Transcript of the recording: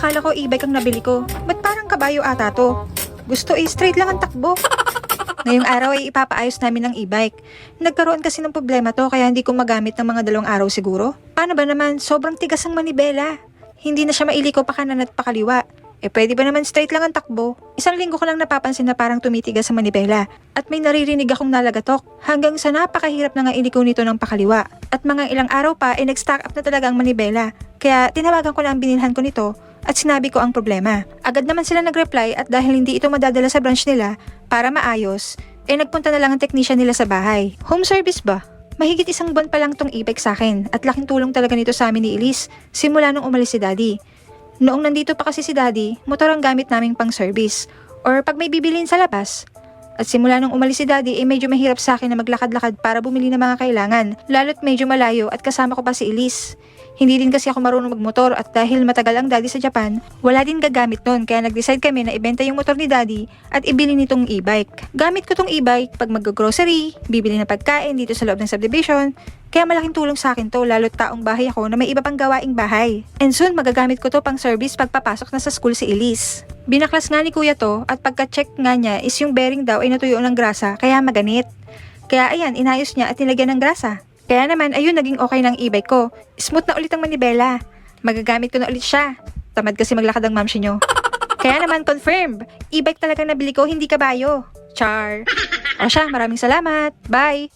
Akala ko e-bike ang nabili ko. Ba't parang kabayo ata to? Gusto eh, straight lang ang takbo. Ngayong araw ay ipapaayos namin ng e-bike. Nagkaroon kasi ng problema to kaya hindi ko magamit ng mga dalawang araw siguro. Paano ba naman? Sobrang tigas ang manibela. Hindi na siya mailiko pa kanan at pakaliwa. Eh pwede ba naman straight lang ang takbo? Isang linggo ko lang napapansin na parang tumitigas sa manibela. At may naririnig akong nalagatok. Hanggang sa napakahirap na nga iliko nito ng pakaliwa. At mga ilang araw pa ay nag-stack up na talaga ang manibela. Kaya tinawagan ko na ang binilhan ko nito at sinabi ko ang problema. Agad naman sila nag-reply at dahil hindi ito madadala sa branch nila para maayos, eh nagpunta na lang ang technician nila sa bahay. Home service ba? Mahigit isang buwan pa lang tong e-bike sa akin at laking tulong talaga nito sa amin ni Elise simula nung umalis si Daddy. Noong nandito pa kasi si Daddy, motor ang gamit naming pang service or pag may bibilin sa labas. At simula nung umalis si Daddy, eh medyo mahirap sa akin na maglakad-lakad para bumili ng mga kailangan, lalo't medyo malayo at kasama ko pa si Elise. Hindi din kasi ako marunong magmotor at dahil matagal ang daddy sa Japan, wala din gagamit nun kaya nag-decide kami na ibenta yung motor ni daddy at ibili nitong e-bike. Gamit ko tong e-bike pag mag-grocery, bibili ng pagkain dito sa loob ng subdivision, kaya malaking tulong sa akin to lalo't taong bahay ako na may iba pang gawaing bahay. And soon magagamit ko to pang service pagpapasok na sa school si Elise. Binaklas nga ni kuya to at pagka-check nga niya is yung bearing daw ay natuyo ng grasa kaya maganit. Kaya ayan, inayos niya at nilagyan ng grasa. Kaya naman, ayun, naging okay ng e-bike ko. Smooth na ulit ang manibela. Magagamit ko na ulit siya. Tamad kasi maglakad ang mamsi nyo. Kaya naman, confirm. E-bike talaga nabili ko, hindi kabayo. Char. O siya, maraming salamat. Bye.